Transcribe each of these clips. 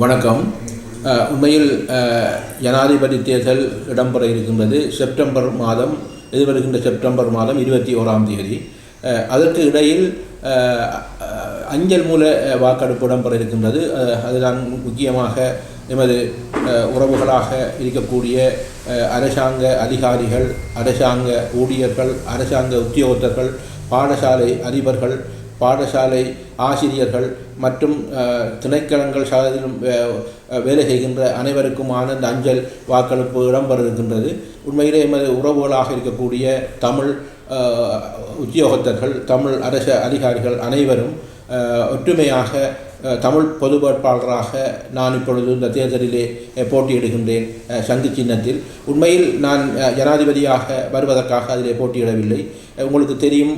வணக்கம். உண்மையில் ஜனாதிபதி தேர்தல் இடம்பெற இருக்கின்றது. செப்டம்பர் மாதம் எதிர்வருகின்ற செப்டம்பர் மாதம் இருபத்தி ஓராம் தேதி. அதற்கு இடையில் அஞ்சல் மூல வாக்கெடுப்பு இடம்பெற இருக்கின்றது. அதுதான் முக்கியமாக எமது உறவுகளாக இருக்கக்கூடிய அரசாங்க அதிகாரிகள் அரசாங்க ஊழியர்கள் அரசாங்க உத்தியோகத்தர்கள் பாடசாலை அதிபர்கள் பாடசாலை ஆசிரியர்கள் மற்றும் திணைக்களங்கள் சார்பிலும் வேலை செய்கின்ற அனைவருக்குமான இந்த அஞ்சல் வாக்களிப்பு இடம்பெற உண்மையிலே எமது உறவுகளாக இருக்கக்கூடிய தமிழ் உத்தியோகத்தர்கள் தமிழ் அரச அதிகாரிகள் அனைவரும் ஒற்றுமையாக தமிழ் பொது வேட்பாளராக நான் இப்பொழுது இந்த தேர்தலிலே போட்டியிடுகின்றேன் சங்கு சின்னத்தில். உண்மையில் நான் ஜனாதிபதியாக வருவதற்காக அதிலே போட்டியிடவில்லை. உங்களுக்கு தெரியும்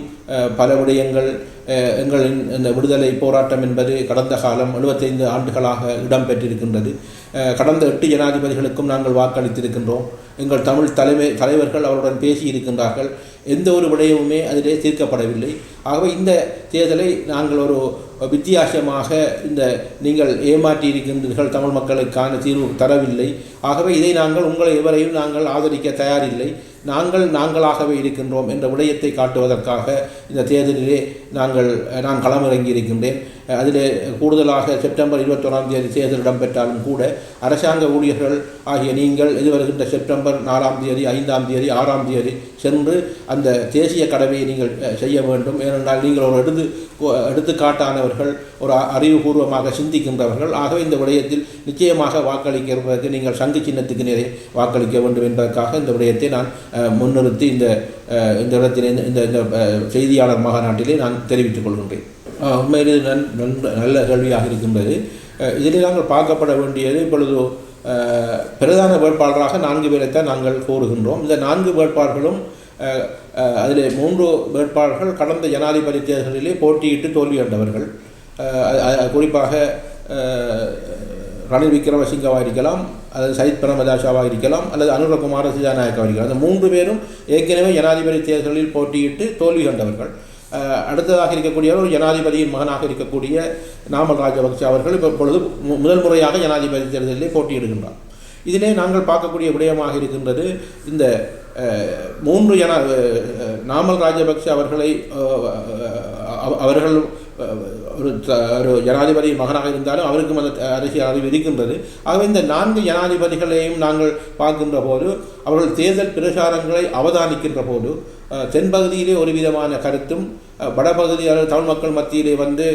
பல விடயங்கள் எங்களின் இந்த விடுதலை போராட்டம் என்பது கடந்த காலம் 75 ஆண்டுகளாக இடம்பெற்றிருக்கின்றது. அஹ், கடந்த எட்டு ஜனாதிபதிகளுக்கும் நாங்கள் வாக்களித்திருக்கின்றோம். எங்கள் தமிழ் தலைமை தலைவர்கள் அவருடன் பேசி இருக்கின்றார்கள். எந்த ஒரு விடயமுமே அதிலே தீர்க்கப்படவில்லை. ஆகவே இந்த தேர்தலை நாங்கள் ஒரு வித்தியாசமாக இந்த நீங்கள் ஏமாற்றி இருக்கின்றீர்கள் தமிழ் மக்களுக்கான தீர்வு தரவில்லை. ஆகவே இதை நாங்கள் உங்களை எவரையும் நாங்கள் ஆதரிக்க தயாரில்லை. நாங்கள் நாங்களாகவே இருக்கின்றோம் என்ற விடயத்தை காட்டுவதற்காக இந்த தேர்தலிலே நாங்கள் நான் களமிறங்கி இருக்கின்றேன் அதில் கூடுதலாக செப்டம்பர் இருபத்தொன்றாம் தேதி தேர்தல் இடம்பெற்றாலும் கூட அரசாங்க ஊழியர்கள் ஆகிய நீங்கள் எதிர்வருகின்ற செப்டம்பர் நாலாம் தேதி ஐந்தாம் தேதி ஆறாம் தேதி சென்று அந்த தேசிய கடமையை நீங்கள் செய்ய வேண்டும். ஏனென்றால் நீங்கள் ஒரு எடுத்து எடுத்துக்காட்டானவர்கள் ஒரு அறிவுபூர்வமாக சிந்திக்கின்றவர்கள். ஆகவே இந்த விடயத்தில் நிச்சயமாக வாக்களிக்கிறதற்கு நீங்கள் சங்கு சின்னத்துக்கு நேரே வாக்களிக்க வேண்டும் என்பதற்காக இந்த விடயத்தை நான் முன்னிறுத்தி இந்த இந்த இடத்திலே இந்த இந்த இந்த, செய்தியாளர் மாநாட்டிலே நான் தெரிவித்துக் கொள்கின்றேன். உண்மையிலே நன் நன்- நல்ல கேள்வியாக இருக்கின்றது. இதில் இதிலே நாங்கள் பார்க்கப்பட வேண்டியது இப்பொழுது பிரதான வேட்பாளராக நான்கு பேரைத்தான் நாங்கள் கோருகின்றோம். இந்த நான்கு வேட்பாளர்களும் அதில் மூன்று வேட்பாளர்கள் கடந்த ஜனாதிபதி தேர்தலிலே போட்டியிட்டு தோல்வி கண்டவர்கள் குறிப்பாக ரணில் விக்ரமசிங்கவாக இருக்கலாம் அல்லது சயித் பிரமதாஷாவாக இருக்கலாம் அல்லது அனுரகுமார சிதாநாயக்காக இருக்கலாம். அந்த மூன்று பேரும் ஏற்கனவே ஜனாதிபதி தேர்தலில் போட்டியிட்டு தோல்வி கண்டவர்கள் அடுத்ததாக இருக்கக்கூடியவர் ஒரு ஜனாதிபதியின் மகனாக இருக்கக்கூடிய நாமல் ராஜபக்ஷ அவர்கள் இப்போ இப்பொழுது முதல் முறையாக ஜனாதிபதி தேர்தலில் போட்டியிடுகின்றார். இதிலே நாங்கள் பார்க்கக்கூடிய விடயமாக இருக்கின்றது இந்த மூன்று ஜன நாமல் ராஜபக்ஷ அவர்களை அவர்கள் ஒரு ஒரு ஜனாதிபதி மகனாக இருந்தாலும் அவருக்கும் அந்த அரசியல் அறிவு இருக்கின்றது. ஆகவே இந்த நான்கு ஜனாதிபதிகளையும் நாங்கள் பார்க்கின்ற போது அவர்கள் தேர்தல் பிரச்சாரங்களை அவதானிக்கின்ற போது தென்பகுதியிலே ஒரு விதமான கருத்தும் அஹ், வடபகுதியாளர் தமிழ் மக்கள் மத்தியிலே வந்து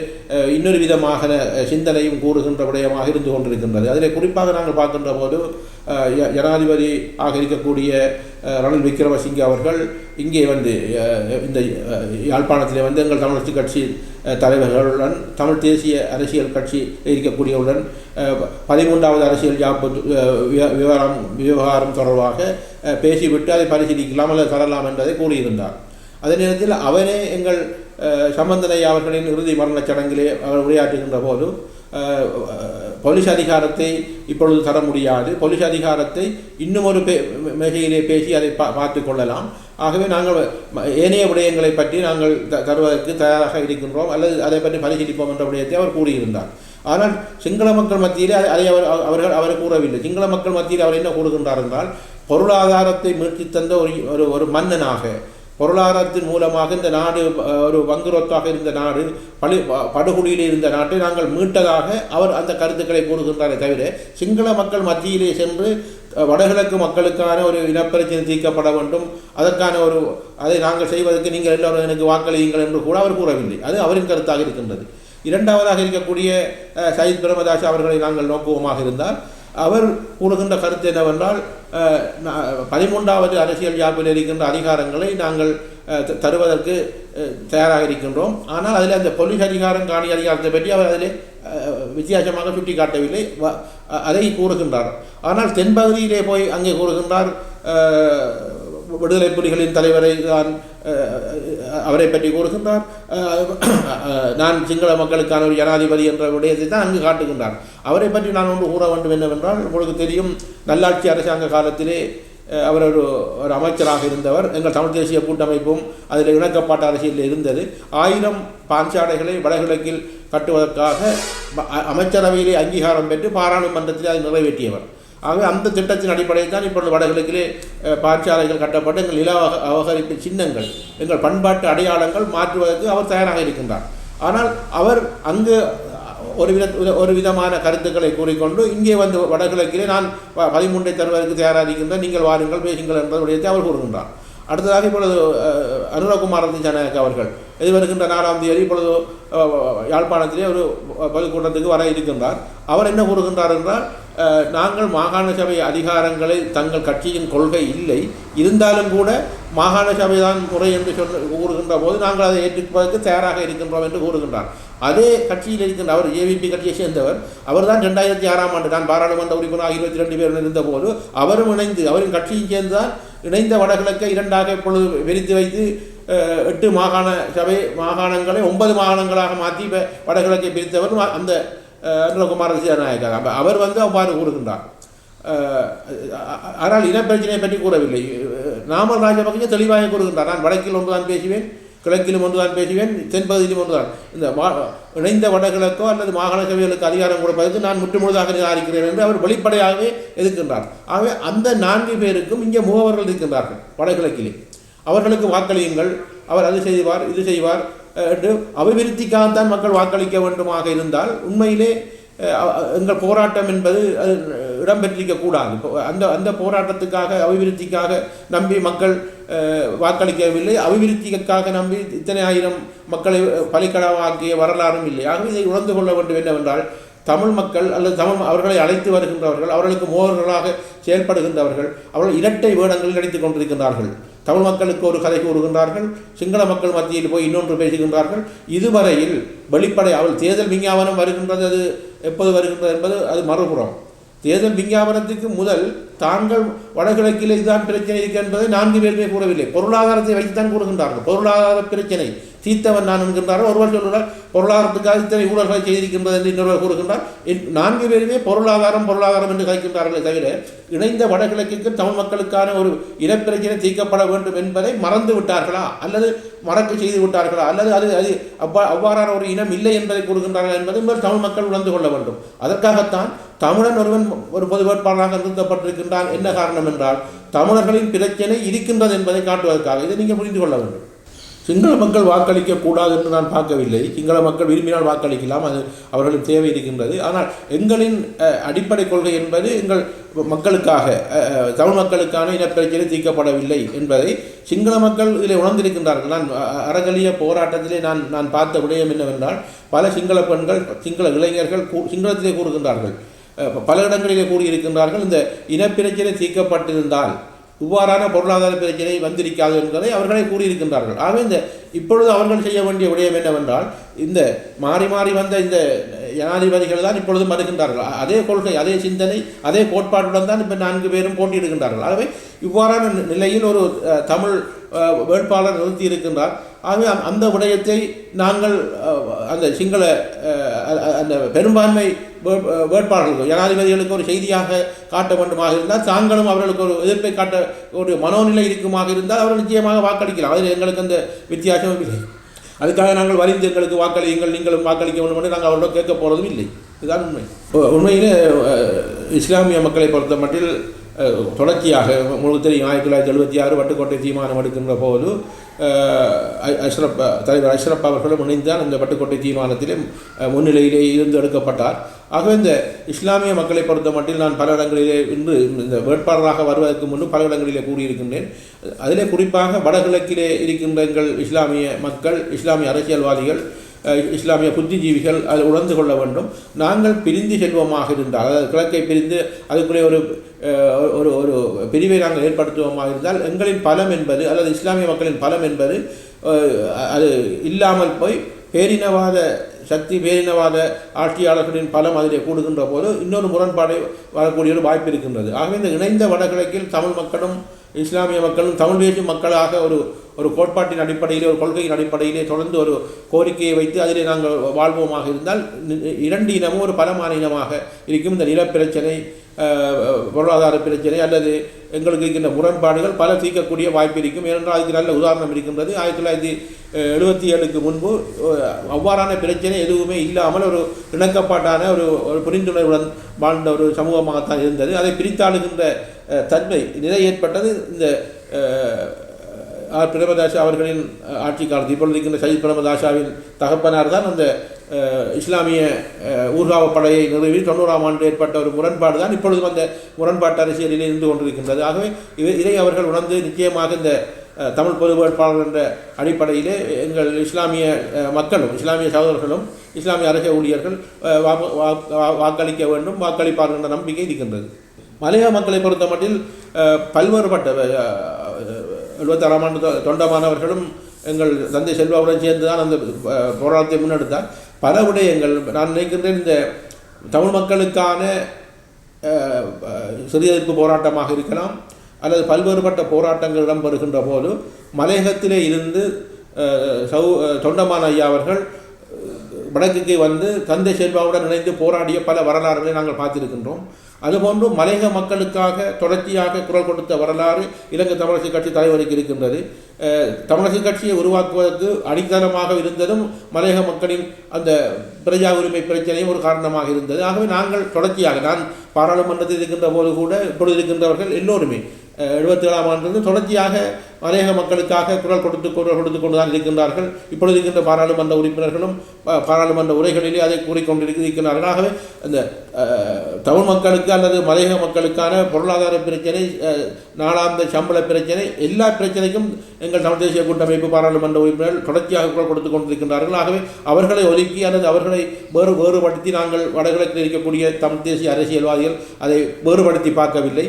இன்னொரு விதமாக சிந்தனையும் கூறுகின்ற விடயமாக இருந்து கொண்டிருக்கின்றது. அதில் குறிப்பாக நாங்கள் பார்க்கின்ற போது ஜனாதிபதி ஆக இருக்கக்கூடிய ரணில் விக்ரமசிங்கே அவர்கள் இங்கே வந்து இந்த யாழ்ப்பாணத்தில் வந்து எங்கள் தமிழரசு கட்சி தலைவர்களுடன் தமிழ் தேசிய அரசியல் கட்சி இருக்கக்கூடியவுடன் பதிமூன்றாவது அரசியல் யாப்பு விவகாரம் விவகாரம் தொடர்பாக பேசிவிட்டு அதை பரிசீலிக்கலாம் அல்லது தரலாம் என்பதை கூறியிருந்தார். அதே நேரத்தில் அவரே எங்கள் சம்பந்தனை அவர்களின் இறுதி மரணச் சடங்கிலே அவர் உரையாற்றுகின்ற போது போலீஸ் அதிகாரத்தை இப்பொழுது தர முடியாது. போலீஸ் அதிகாரத்தை இன்னும் ஒரு பே மிகையிலே பேசி அதை பா பார்த்து கொள்ளலாம். ஆகவே நாங்கள் ஏனைய விடயங்களை பற்றி நாங்கள் த தருவதற்கு தயாராக இருக்கின்றோம். அல்லது அதை பற்றி பரிசீலிப்போம் என்ற விடயத்தை அவர் கூறியிருந்தார். ஆனால் சிங்கள மக்கள் மத்தியிலே அதை- அதை அவர் அவர்கள் அவர் கூறவில்லை. சிங்கள மக்கள் மத்தியில் அவர் என்ன கூறுகின்றார் என்றால் பொருளாதாரத்தை மீட்சி தந்த ஒரு ஒரு ஒரு மன்னனாக பொருளாதாரத்தின் மூலமாக இந்த நாடு ஒரு வங்குரோத்தாக இருந்த நாடு படு படுகொலியில் இருந்த நாட்டை நாங்கள் மீட்டதாக அவர் அந்த கருத்துக்களை கூறுகின்றாரே தவிர சிங்கள மக்கள் மத்தியிலே சென்று வடகிழக்கு மக்களுக்கான ஒரு இனப்பிரச்சனை தீர்க்கப்பட வேண்டும். அதற்கான ஒரு அதை நாங்கள் செய்வதற்கு நீங்கள் எல்லோரும் எனக்கு வாக்களியுங்கள் என்று கூட அவர் கூறவில்லை. அது அவரின் கருத்தாக இருக்கின்றது. இரண்டாவதாக இருக்கக்கூடிய சயித் பிரமதாஸ் அவர்களை நாங்கள் நோக்குவோமாக இருந்தால் அவர் கூறுகின்ற கருத்து என்னவென்றால் பதிமூன்றாவது அரசியல் யாப்பில் இருக்கின்ற அதிகாரங்களை நாங்கள் தருவதற்கு தயாராக இருக்கின்றோம் ஆனால் அதில் அந்த போலீஸ் அதிகாரம் காணி அதிகாரத்தை பற்றி அவர் அதிலே வித்தியாசமாக சுட்டி காட்டவில்லை வ- அதை கூறுகின்றார். ஆனால் தென்பகுதியிலே போய் அங்கே கூறுகின்றார் விடுதலை புலிகளின் தலைவரை தான் அவரை பற்றி கூறுகின்றார். நான் சிங்கள மக்களுக்கான ஒரு ஜனாதிபதி என்ற விடயத்தை தான் அங்கு காட்டுகின்றார். அவரை பற்றி நான் ஒன்று கூற வேண்டும் என்னவென்றால் உங்களுக்கு தெரியும் நல்லாட்சி அரசாங்க காலத்திலே அவர் ஒரு ஒரு அமைச்சராக இருந்தவர். எங்கள் தமிழ் தேசிய கூட்டமைப்பும் அதில் இணக்கப்பாட்டு அரசியலில் இருந்தது. ஆயிரம் பாஞ்சாடைகளை வடகிழக்கில் கட்டுவதற்காக அமைச்சரவையிலே அங்கீகாரம் பெற்று பாராளுமன்றத்தில் அதை நிறைவேற்றியவர். ஆகவே அந்த திட்டத்தின் அடிப்படையில் தான் இப்பொழுது வடகிழக்கிலே அஹ், பாடசாலைகள் கட்டப்பட்டு எங்கள் நில அவகரிப்பு சின்னங்கள் எங்கள் பண்பாட்டு அடையாளங்கள் மாற்றுவதற்கு அவர் தயாராக இருக்கின்றார். ஆனால் அவர் அங்கு ஒரு வித ஒரு விதமான கருத்துக்களை கூறிக்கொண்டு இங்கே வந்து வடகிழக்கிலே நான் பதிமூன்றை தருவதற்கு தயாராக இருக்கின்றேன் நீங்கள் வாருங்கள் பேசுங்கள் என்பதை அவர் கூறுகின்றார். அடுத்ததாக இப்பொழுது அனுரகுமார் அனுரகுமார ஜனநாயக் அவர்கள். இது வருகின்ற நாலாம் தேதி இப்பொழுது யாழ்ப்பாணத்திலே ஒரு பொதுக்கூட்டத்துக்கு வர இருக்கின்றார். அவர் என்ன கூறுகின்றார் என்றால் நாங்கள் மாகாண சபை அதிகாரங்களை தங்கள் கட்சியின் கொள்கை இல்லை. இருந்தாலும் கூட மாகாண சபை தான் முறை என்று சொன்ன கூறுகின்ற போது நாங்கள் அதை ஏற்றுப்பதற்கு தயாராக இருக்கின்றோம் என்று கூறுகின்றார். அதே கட்சியில் இருக்கின்ற அவர் ஏவிபி கட்சியை சேர்ந்தவர் அவர் தான் ரெண்டாயிரத்தி ஆறாம் ஆண்டு நான் பாராளுமன்ற உறுப்பினராக இருபத்தி ரெண்டு பேர் இருந்தபோது அவரும் இணைந்து அவரின் கட்சியும் சேர்ந்துதான் இணைந்த வடகிழக்கை இரண்டாக இப்பொழுது விரித்து வைத்து எட்டு மாகாண சபை மாகாணங்களை ஒன்பது மாகாணங்களாக மாற்றி இப்போ வடகிழக்கை பிரித்தவர் அந்த அஹ், அனுரகுமார திசாநாயக்கர் அவர் வந்து அவ்வாறு கூறுகின்றார். ஆனால் இனப்பிரச்சனையை பற்றி கூறவில்லை. நாமல் ராஜபக்சே தெளிவாக கூறுகின்றார். நான் வடக்கில் ஒன்றுதான் பேசுவேன். கிழக்கிலும் ஒன்றுதான் பேசுவேன் தென்பகுதியிலும் ஒன்றுதான். இந்த மா இணைந்த வடகிழக்கோ அல்லது மாகாண சபைகளுக்கு அதிகாரம் கொடுப்பதற்கு நான் முற்றுமுழுதாக நிராகரிக்கிறேன் என்று அவர் வெளிப்படையாகவே எதிர்க்கின்றார். ஆகவே அந்த நான்கு பேருக்கும் இங்கே முகவர்கள் இருக்கின்றார்கள் வடகிழக்கிலே. அவர்களுக்கு வாக்களியுங்கள் அவர் அது செய்வார் இது செய்வார் என்று அபிவிருத்திக்காகத்தான் மக்கள் வாக்களிக்க வேண்டுமாக இருந்தால் உண்மையிலே எங்கள் போராட்டம் என்பது அது இடம்பெற்றிருக்க கூடாது அந்த அந்த போராட்டத்துக்காக அபிவிருத்திக்காக நம்பி மக்கள் வாக்களிக்கவில்லை. அபிவிருத்திக்காக நம்பி இத்தனை ஆயிரம் மக்களை பலிக்கடவாக்கிய வரலாறும் இல்லை. ஆகவே இதை உணர்ந்து கொள்ள வேண்டும் என்னவென்றால் தமிழ் மக்கள் அல்லது தமிழ் அவர்களை அழைத்து வருகின்றவர்கள் அவர்களுக்கு மோகர்களாக செயல்படுகின்றவர்கள் அவர்கள் இரட்டை வேடங்களில் நடித்துக் கொண்டிருக்கின்றார்கள். தமிழ் மக்களுக்கு ஒரு கதை கூறுகின்றார்கள் சிங்கள மக்கள் மத்தியில் போய் இன்னொன்று பேசுகின்றார்கள். இதுவரையில் வெளிப்படை அவள் தேர்தல் விஞ்ஞாபனம் வருகின்றது அது எப்போது வருகின்றது என்பது அது மறுபுறம். தேர்தல் விஞ்ஞாபனத்துக்கு முதல் தாங்கள் வடகிழக்கில் இதுதான் பிரச்சனை இருக்கு என்பதை நான்கு பேருமே கூறவில்லை. பொருளாதாரத்தை வைத்துத்தான் கூறுகின்றார்கள். பொருளாதார பிரச்சனை தீர்த்தவன் நான் என்கின்றார்கள் ஒருவர் சொல்கிறார் பொருளாதாரத்துக்காக இத்தனை ஊழல்களை செய்திருக்கின்றது என்று இன்னொருவர் கூறுகின்றார். நான்கு பேருமே பொருளாதாரம் பொருளாதாரம் என்று கதைக்கின்றார்களே தவிர இணைந்த வடகிழக்கிற்கு தமிழ் மக்களுக்கான ஒரு இனப்பிரச்சனை தீர்க்கப்பட வேண்டும் என்பதை மறந்து விட்டார்களா? அல்லது மறக்க செய்து விட்டார்களா? அல்லது அது அது அவ்வா அவ்வாறான ஒரு இனம் இல்லை என்பதை கூறுகின்றார்கள் என்பதை தமிழ் மக்கள் உணர்ந்து கொள்ள வேண்டும். அதற்காகத்தான் தமிழன் ஒருவன் ஒரு பொது வேட்பாளராக இருக்கின்றான் என்ன காரணம் என்றால் தமிழர்களின் பிரச்சனை இருக்கின்றது என்பதை காட்டுவதற்காக. இதை நீங்கள் புரிந்து கொள்ள வேண்டும். சிங்கள மக்கள் வாக்களிக்க கூடாது என்று நான் பார்க்கவில்லை. சிங்கள மக்கள் விரும்பினால் வாக்களிக்கலாம். அது அவர்களுக்கு தேவை இருக்கின்றது. ஆனால் எங்களின் அஹ், அடிப்படை கொள்கை என்பது எங்கள் மக்களுக்காக அஹ், தமிழ் மக்களுக்கான இனப்பிரச்சனை தீர்க்கப்படவில்லை என்பதை சிங்கள மக்கள் இதில் உணர்ந்திருக்கின்றார்கள். நான் அறகலிய போராட்டத்திலே நான் நான் பார்த்த விடயம் என்னவென்றால் பல சிங்கள பெண்கள் சிங்கள இளைஞர்கள் சிங்களத்திலே கூறுகின்றார்கள். பல இடங்களிலே கூறியிருக்கின்றார்கள் இந்த இனப்பிரச்சனை தீர்க்கப்பட்டிருந்தால் இவ்வாறான பொருளாதார பிரச்சனை வந்திருக்காது என்பதை அவர்களே கூறியிருக்கின்றார்கள். ஆகவே இந்த இப்பொழுது அவர்கள் செய்ய வேண்டிய விடயம் என்னவென்றால் இந்த மாறி மாறி வந்த இந்த ஜனாதிபதிகள் தான் இப்பொழுதும் வருகின்றார்கள் அதே கொள்கை அதே சிந்தனை அதே கோட்பாட்டுடன் தான் இப்போ நான்கு பேரும் போட்டியிடுகின்றார்கள். ஆகவே இவ்வாறான நிலையில் ஒரு தமிழ் வேட்பாளர் நிறுத்தி இருக்கின்றார். ஆகவே அந்த- விடயத்தை நாங்கள் அந்த சிங்கள அந்த பெரும்பான்மை வேட்பாளர்களுக்கும் ஜனாதிபதிகளுக்கு ஒரு செய்தியாக காட்ட வேண்டுமாக இருந்தால் தாங்களும் அவர்களுக்கு ஒரு எதிர்ப்பை காட்ட ஒரு மனோநிலை இருக்குமாக இருந்தால் அவர்கள் நிச்சயமாக வாக்களிக்கலாம். அதில் எங்களுக்கு அந்த வித்தியாசமும் இல்லை. அதுக்காக நாங்கள் வரிந்து எங்களுக்கு வாக்களியுங்கள் நீங்களும் வாக்களிக்க வேண்டும் என்று நாங்கள் அவர்களோட கேட்க போகிறதும் இல்லை. இதுதான் உண்மை. உண்மையில் உண்மையிலே இஸ்லாமிய மக்களை பொறுத்த மட்டில் தொடர்ச்சியாக உங்களுக்கு தெரியும் ஆயிரத்தி தொள்ளாயிரத்தி எழுபத்தி ஆறு வட்டுக்கோட்டை தீர்மானம் எடுக்கின்ற போது அஷ்ரப் தலைவர் அஷ்ரப் அவர்களும் இணைந்தான் அந்த வட்டுக்கோட்டை தீர்மானத்திலே முன்னிலையிலே இருந்து எடுக்கப்பட்டார் ஆகவே இந்த இஸ்லாமிய மக்களை பொறுத்த மட்டில் நான் பல இடங்களிலே இன்று இந்த வேட்பாளராக வருவதற்கு முன்பு பல இடங்களிலே கூறியிருக்கின்றேன் அதிலே குறிப்பாக வடகிழக்கிலே இருக்கின்ற எங்கள் இஸ்லாமிய மக்கள் இஸ்லாமிய அரசியல்வாதிகள் இஸ்லாமிய புத்திஜீவிகள் அதில் உணர்ந்து கொள்ள வேண்டும். நாங்கள் பிரிந்து செல்வோமாக இருந்தால் அதாவது கிழக்கை பிரிந்து அதுக்குள்ளே ஒரு ஒரு ஒரு பிரிவை நாங்கள் ஏற்படுத்துவோமாக இருந்தால் எங்களின் பலம் என்பது அல்லது இஸ்லாமிய மக்களின் பலம் என்பது அது இல்லாமல் போய் பேரினவாத சக்தி பேரினவாத ஆட்சியாளர்களின் பலம் அதிலே கூடுகின்ற போது இன்னொரு முரண்பாடு வரக்கூடிய ஒரு வாய்ப்பு இருக்கின்றது. ஆகவே இந்த இணைந்த வடகிழக்கில் தமிழ் மக்களும் இஸ்லாமிய மக்களும் தமிழ் பேசும் மக்களாக ஒரு ஒரு கோட்பாட்டின் அடிப்படையிலே ஒரு கொள்கையின் அடிப்படையிலே தொடர்ந்து ஒரு கோரிக்கையை வைத்து அதிலே நாங்கள் வாழ்வோமாக இருந்தால் இரண்டு இனமும் ஒரு பலமான இனமாக இருக்கும். இந்த நிலப்பிரச்சனை பொருளாதார பிரச்சனை அல்லது எங்களுக்கு இருக்கின்ற முரண்பாடுகள் பல தீர்க்கக்கூடிய வாய்ப்பு இருக்கும். ஏனென்றால் அதுக்கு நல்ல உதாரணம் இருக்கின்றது. ஆயிரத்தி தொள்ளாயிரத்தி எழுபத்தி ஏழுக்கு முன்பு அவ்வாறான பிரச்சனை எதுவுமே இல்லாமல் ஒரு இணக்கப்பாட்டான ஒரு ஒரு புரிந்துணர்வுடன் வாழ்ந்த ஒரு சமூகமாகத்தான் இருந்தது. அதை பிரித்தாளுகின்ற தன்மை நிலை ஏற்பட்டது. இந்த ஆர். பிரேமதாசா அவர்களின் ஆட்சி காலத்தில் இப்பொழுது இருக்கின்ற சஜித் பிரேமதாசாவின் தகப்பனார் தான் அந்த இஸ்லாமிய ஊர்காவ படையை நிறுவி தொண்ணூறாம் ஆண்டு ஏற்பட்ட ஒரு முரண்பாடு தான் இப்பொழுதும் அந்த முரண்பாட்டு அரசியலில் இருந்து கொண்டிருக்கின்றது. ஆகவே இவை- இதை அவர்கள் உணர்ந்து நிச்சயமாக இந்த தமிழ் பொது வேட்பாளர் என்ற அடிப்படையிலே எங்கள் இஸ்லாமிய மக்களும் இஸ்லாமிய சகோதரர்களும் இஸ்லாமிய அரச ஊழியர்கள் வாக்கு- வா- வாக்களிக்க வேண்டும் வாக்களிப்பார்கள் என்ற நம்பிக்கை இருக்கின்றது. மலைய மக்களை பொறுத்த மட்டில் பல்வேறுபட்ட எழுபத்தாறாம் ஆண்டு தொ- தொண்டமானவர்களும் எங்கள் தந்தை செல்வாவுடன் சேர்ந்து தான் அந்த போராட்டத்தை முன்னெடுத்தார். பல விடயங்கள் நான் நினைக்கின்றேன் இந்த தமிழ் மக்களுக்கான சிறியதிர்ப்பு போராட்டமாக இருக்கலாம் அல்லது பல்வேறுபட்ட போராட்டங்கள் இடம்பெறுகின்ற போது மலையகத்திலே இருந்து சௌ தொண்டமான ஐயா அவர்கள் வடக்குக்கு வந்து தந்தை செல்வாவுடன் இணைந்து போராடிய பல வரலாறுகளை நாங்கள் பார்த்திருக்கின்றோம். அதுபோன்று மலையக மக்களுக்காக தொடர்ச்சியாக குரல் கொடுத்த வரலாறு இலங்கை தமிழரசு கட்சி தலைவருக்கு இருக்கின்றது. தமிழரசு கட்சியை உருவாக்குவதற்கு அடித்தளமாக இருந்ததும் மலையக மக்களின் அந்த பிரஜா உரிமை பிரச்சனையும் ஒரு காரணமாக இருந்தது. ஆகவே நாங்கள் தொடர்ச்சியாக நான் பாராளுமன்றத்தில் இருக்கின்ற போது கூட இப்பொழுது இருக்கின்றவர்கள் எல்லோருமே எழுபத்தி ஏழாம் ஆண்டிலிருந்து தொடர்ச்சியாக மலையக மக்களுக்காக குரல் கொடுத்து குரல் கொடுத்து கொண்டு தான் இருக்கின்றார்கள். இப்பொழுது இருக்கின்ற பாராளுமன்ற உறுப்பினர்களும் பாராளுமன்ற உரைகளிலே அதை கூறிக்கொண்டிருக்கிறார்கள் ஆகவே அந்த தமிழ் மக்களுக்கு அல்லது மலையக மக்களுக்கான பொருளாதார பிரச்சனை நாளாந்த சம்பள பிரச்சனை எல்லா பிரச்சனைக்கும் எங்கள் தமிழ் தேசிய கூட்டமைப்பு பாராளுமன்ற உறுப்பினர்கள் தொடர்ச்சியாக குரல் கொடுத்து கொண்டிருக்கின்றார்கள். ஆகவே அவர்களை ஒதுக்கி அல்லது அவர்களை வேறு வேறுபடுத்தி நாங்கள் வடகிழக்கில் இருக்கக்கூடிய தமிழ் தேசிய அரசியல்வாதிகள் அதை வேறுபடுத்தி பார்க்கவில்லை.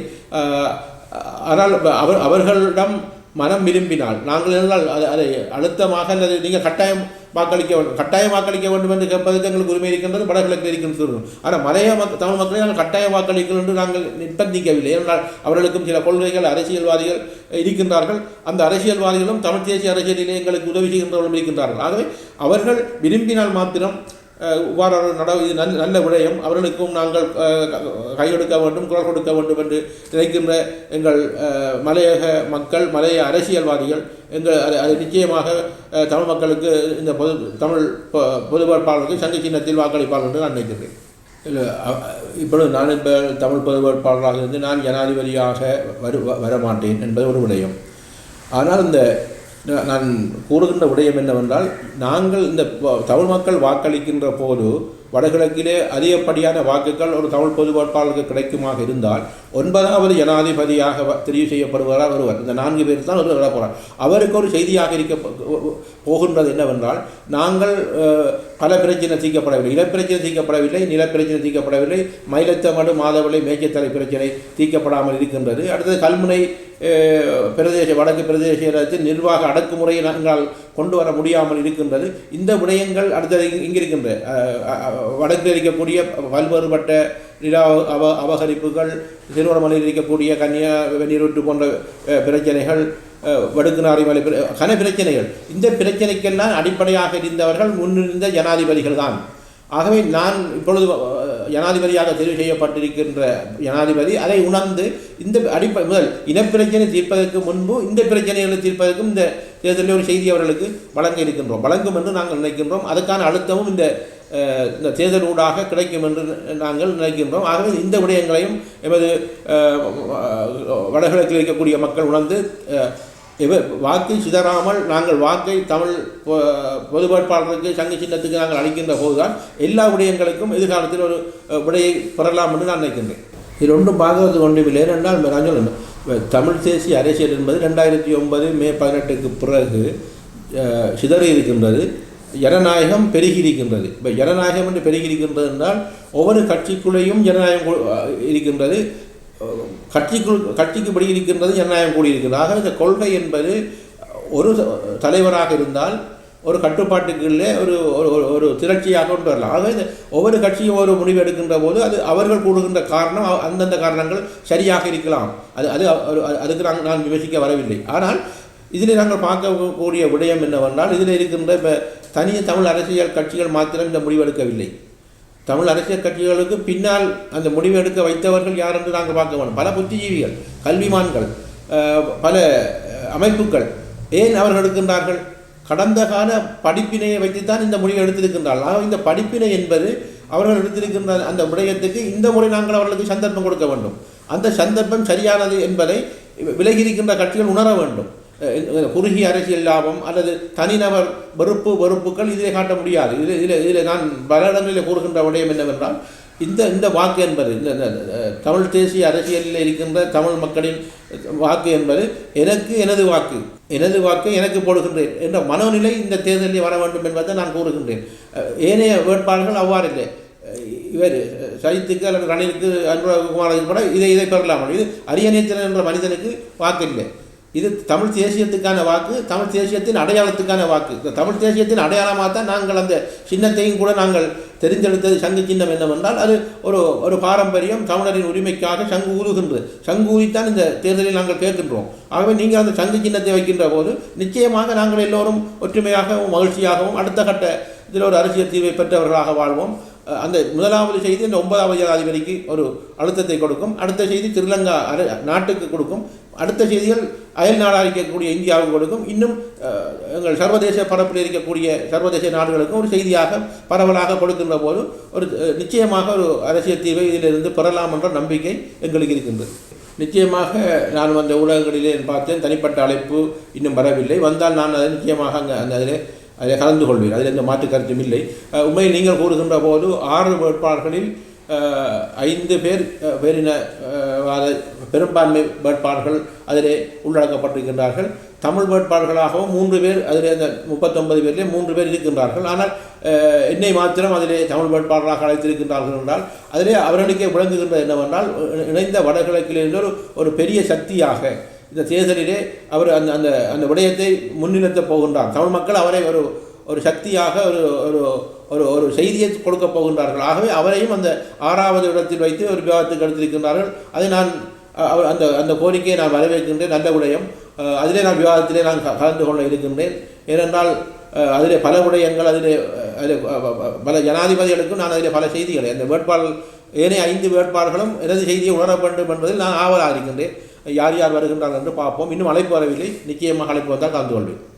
ஆனால் அவர் அவர்களிடம் மனம் விரும்பினால் நாங்கள் இருந்தால் அதை அதை அழுத்தமாக அல்லது நீங்கள் கட்டாயம் வாக்களிக்க வேண்டும் கட்டாயம் வாக்களிக்க வேண்டும் என்று கேட்பதற்கு எங்களுக்கு உரிமை இருக்கின்றது வடகிழக்கு இருக்கின்றது ஆனால் மலைய மக் தமிழ் மக்களை நாங்கள் கட்டாயம் வாக்களிக்கணும் என்று நாங்கள் நிர்பந்திக்கவில்லை. என்றால் அவர்களுக்கும் சில கொள்கைகள் அரசியல்வாதிகள் இருக்கின்றார்கள். அந்த அரசியல்வாதிகளும் தமிழ் தேசிய அரசியலிலே எங்களுக்கு உதவி செய்கின்றவர்களும் இருக்கின்றார்கள். ஆகவே அவர்கள் விரும்பினால் மாத்திரம் இவ்வாறான நட இது நல்ல நல்ல விடயம். அவர்களுக்கும் நாங்கள் கையெடுக்க வேண்டும் குரல் கொடுக்க வேண்டும் என்று நினைக்கின்ற எங்கள் மலையக மக்கள் மலைய அரசியல்வாதிகள் எங்கள் அதை அதை நிச்சயமாக தமிழ் மக்களுக்கு இந்த பொது தமிழ் பொ- பொது வேட்பாளருக்கு சங்க சின்னத்தில் வாக்களிப்பார்கள் என்று நான் நினைக்கின்றேன் இல்லை இப்பொழுது நான் இப்போ தமிழ் பொது வேட்பாளராக இருந்து நான் ஜனாதிபதியாக வரு வ- வரமாட்டேன் என்பது ஒரு விடயம். ஆனால் இந்த நான் கூறுகின்ற விடயம் என்னவென்றால் நாங்கள் இந்த தமிழ் மக்கள் வாக்களிக்கின்ற போது வடகிழக்கிலே அதிகப்படியான வாக்குகள் ஒரு தமிழ் பொது வேட்பாளருக்கு கிடைக்குமாக இருந்தால் ஒன்பதாவது ஜனாதிபதியாக தெரிவு செய்யப்படுவதால் ஒருவர். இந்த நான்கு பேர் தான் ஒருவர் வரப்போகிறார் அவருக்கு ஒரு செய்தியாக இருக்க போகின்றது என்னவென்றால் நாங்கள் பல பிரச்சனை தீர்க்கப்படவில்லை. இனப்பிரச்சனை தீர்க்கப்படவில்லை நிலப்பிரச்சனை தீர்க்கப்படவில்லை. மயிலத்தமடு மாதவிலை மேய்ச்சத்தலை பிரச்சனை தீர்க்கப்படாமல் இருக்கின்றது. அடுத்தது கல்முனை பிரதேச வடக்கு பிரதேசத்தின் நிர்வாக அடக்குமுறையை நாங்கள் கொண்டு வர முடியாமல் இருக்கின்றது. இந்த விடயங்கள் அடுத்தது இங்கிருக்கின்ற வடக்கில் இருக்கக்கூடிய பல்வேறுபட்ட நிலா அவ அபகரிப்புகள் திருவண்ணாமலையில் இருக்கக்கூடிய கன்னியா வெந்நீரூற்று போன்ற பிரச்சனைகள் அஹ், வடுக்குநாரி மலை கன பிரச்சனைகள். இந்த பிரச்சனைக்கெல்லாம் அடிப்படையாக இருந்தவர்கள் முன்னிருந்த ஜனாதிபதிகள் தான். ஆகவே நான் இப்பொழுது ஜனாதிபதியாக தெரிவு செய்யப்பட்டிருக்கின்ற ஜனாதிபதி அதை உணர்ந்து இந்த அடிப்படை முதல் இனப்பிரச்சனை தீர்ப்பதற்கு முன்பு இந்த பிரச்சனைகளை தீர்ப்பதற்கும் இந்த தேர்தலில் ஒரு செய்தி அவர்களுக்கு வழங்க இருக்கின்றோம். வழங்கும் என்று நாங்கள் நினைக்கின்றோம். அதற்கான அழுத்தமும் இந்த இந்த தேர்தல் ஊடாக கிடைக்கும் என்று நாங்கள் நினைக்கின்றோம். ஆகவே இந்த விடயங்களையும் எமது வடகிழக்கில் இருக்கக்கூடிய மக்கள் உணர்ந்து அஹ், இவ- வாக்கை சிதறாமல் நாங்கள் வாக்கை தமிழ் பொ- பொது வேட்பாளருக்கு சங்க சின்னத்துக்கு நாங்கள் அளிக்கின்ற போதுதான் எல்லா விடயங்களுக்கும் எதிர்காலத்தில் ஒரு விடையை பெறலாம் என்று நான் நினைக்கின்றேன். இது ஒன்றும் பார்க்கறது ஒன்றுமில்லை ஏனென்றால் நான் சொல்லணும் தமிழ் தேசிய அரசியல் என்பது ரெண்டாயிரத்தி ஒன்பது மே பதினெட்டுக்கு பிறகு சிதறி இருக்கின்றது. ஜனநாயகம் பெருகி இருக்கின்றது இப்போ ஜனநாயகம் என்று பெருகியிருக்கின்றது என்றால் ஒவ்வொரு கட்சிக்குள்ளேயும் ஜனநாயகம் இருக்கின்றது. கட்சிக்குள் கட்சிக்கு படி இருக்கின்றது ஜனநாயகம் கூடியிருக்கிறது ஆக இந்த கொள்கை என்பது ஒரு தலைவராக இருந்தால் ஒரு கட்டுப்பாட்டுக்குள்ளே ஒரு ஒரு ஒரு- திரட்சியாக கொண்டு வரலாம். ஆக இந்த ஒவ்வொரு கட்சியும் ஒரு முடிவு எடுக்கின்ற போது அது அவர்கள் கூடுகின்ற காரணம் அந்தந்த காரணங்கள் சரியாக இருக்கலாம். அது அது அது- அதுக்கு நாங்கள் நான் விமர்சிக்க வரவில்லை. ஆனால் இதில் நாங்கள் பார்க்கக்கூடிய விடயம் என்னவென்றால் இதில் இருக்கின்ற இப்போ தனிய தமிழ் அரசியல் கட்சிகள் மாத்திரம் இந்த முடிவெடுக்கவில்லை. தமிழ் அரசியல் கட்சிகளுக்கு பின்னால் அந்த முடிவு எடுக்க வைத்தவர்கள் யார் என்று நாங்கள் பார்க்க வேண்டும் பல புத்திஜீவிகள் கல்விமான்கள் பல அமைப்புகள் ஏன் அவர்கள் எடுக்கின்றார்கள்? கடந்த கால படிப்பினையை வைத்துத்தான் இந்த முடிவை எடுத்திருக்கின்றார்கள். ஆக இந்த படிப்பினை என்பது அவர்கள் எடுத்திருக்கின்ற அந்த விடயத்துக்கு இந்த முறை நாங்கள் அவர்களுக்கு சந்தர்ப்பம் கொடுக்க வேண்டும். அந்த சந்தர்ப்பம் சரியானது என்பதை விலகி இருக்கின்ற கட்சிகள் உணர வேண்டும். குறுகிய அரசியல் லாபம் அல்லது தனிநபர் வெறுப்பு வெறுப்புகள் இதிலே காட்ட முடியாது. இதில் இதில் இதில் நான் பல இடங்களில் கூறுகின்ற விடயம் என்னவென்றால் இந்த இந்த வாக்கு என்பது இந்த இந்த, தமிழ் தேசிய அரசியலில் இருக்கின்ற தமிழ் மக்களின் வாக்கு என்பது எனக்கு எனது வாக்கு எனது வாக்கை எனக்கு போடுகின்றேன் என்ற மனோநிலை இந்த தேர்தலில் வர வேண்டும் என்பதை நான் கூறுகின்றேன். ஏனைய வேட்பாளர்கள் அவ்வாறு இல்லை இவர் அஹ், சஜித்துக்கு அல்லது ரணிலுக்கு அனுராகுமாருக்கு கூட இதை இதை பெறலாம். இது அரியநேத்திரன் என்ற மனிதனுக்கு வாக்கு இல்லை இது தமிழ் தேசியத்துக்கான வாக்கு தமிழ் தேசியத்தின் அடையாளத்துக்கான வாக்கு. இந்த தமிழ் தேசியத்தின் அடையாளமாக தான் நாங்கள் அந்த சின்னத்தையும் கூட நாங்கள் தெரிந்தெடுத்தது சங்கு சின்னம் என்னவென்றால் அது ஒரு ஒரு பாரம்பரியம் தமிழரின் உரிமைக்காக சங்கு ஊதுகின்றது. சங்கு ஊதித்தான் இந்த தேர்தலில் நாங்கள் கேட்கின்றோம். ஆகவே நீங்கள் அந்த சங்கு சின்னத்தை வைக்கின்ற போது நிச்சயமாக நாங்கள் எல்லோரும் ஒற்றுமையாகவும் மகிழ்ச்சியாகவும் அடுத்த கட்ட இதில் ஒரு அரசியல் தீர்வை பெற்றவர்களாக வாழ்வோம். அந்த முதலாவது செய்தி இந்த ஒன்பதாவது ஜனாதிபதிக்கு ஒரு அழுத்தத்தை கொடுக்கும். அடுத்த செய்தி ஸ்ரீலங்கா அரு நாட்டுக்கு கொடுக்கும். அடுத்த செய்திகள் அயல் நாடாக இருக்கக்கூடிய இந்தியாவுக்கு கொடுக்கும். இன்னும் எங்கள் சர்வதேச பரப்பில் இருக்கக்கூடிய சர்வதேச நாடுகளுக்கும் ஒரு செய்தியாக பரவலாக கொடுக்கின்ற போது ஒரு நிச்சயமாக ஒரு அரசியல் தீர்வை இதிலிருந்து பெறலாம் என்ற நம்பிக்கை எங்களுக்கு இருக்கின்றது. நிச்சயமாக நான் வந்த ஊடகங்களிலே பார்த்தேன் தனிப்பட்ட அழைப்பு இன்னும் வரவில்லை. வந்தால் நான் அதை நிச்சயமாக அங்கே அந்த அதில் அதில் கலந்து கொள்வீர் அதில் எந்த மாற்று கருத்தும் இல்லை. உண்மையில் நீங்கள் கூறுகின்ற போது ஆறு வேட்பாளர்களில் ஐந்து பேர் அஹ், பேரின பெரும்பான்மை வேட்பாளர்கள் அதிலே உள்ளடக்கப்பட்டிருக்கின்றார்கள். தமிழ் வேட்பாளர்களாகவும் மூன்று பேர் அதிலே அந்த முப்பத்தொன்பது பேரிலே மூன்று பேர் இருக்கின்றார்கள். ஆனால் என்னை மாத்திரம் அதிலே தமிழ் வேட்பாளராக அழைத்திருக்கின்றார்கள் என்றால் அதிலே அவர்களுக்கே விளங்குகின்றது என்னவென்றால் இணைந்த வடகிழக்கிலிருந்து ஒரு பெரிய சக்தியாக இந்த தேர்தலிலே அவர் அந்த அந்த அந்த விடயத்தை முன்னிறுத்தப் போகின்றார். தமிழ் மக்கள் அவரை ஒரு ஒரு சக்தியாக ஒரு ஒரு ஒரு ஒரு செய்தியை கொடுக்கப் போகின்றார்கள். ஆகவே அவரையும் அந்த ஆறாவது இடத்தில் வைத்து ஒரு விவாதத்துக்கு எடுத்திருக்கின்றார்கள். அதை நான் அவர் அந்த அந்த கோரிக்கையை நான் வரவேற்கின்றேன். நல்ல விடயம். அதிலே நான் விவாதத்திலே நான் கலந்து கொள்ள இருக்கின்றேன். ஏனென்றால் அதிலே பல விடயங்கள் அதிலே அஹ், அதிலே பல ஜனாதிபதிகளுக்கும் நான் அதிலே பல செய்திகளை அந்த வேட்பாளர் ஏனைய ஐந்து வேட்பாளர்களும் எனது செய்தியை உணர வேண்டும் என்பதில் நான் ஆவலாக இருக்கின்றேன். யார் யார் வருகின்றார்கள் என்று பார்ப்போம். இன்னும் அழைப்பு வரவில்லை. நிச்சயமாக அழைப்பு வந்தால் கலந்து கொள்வேன்.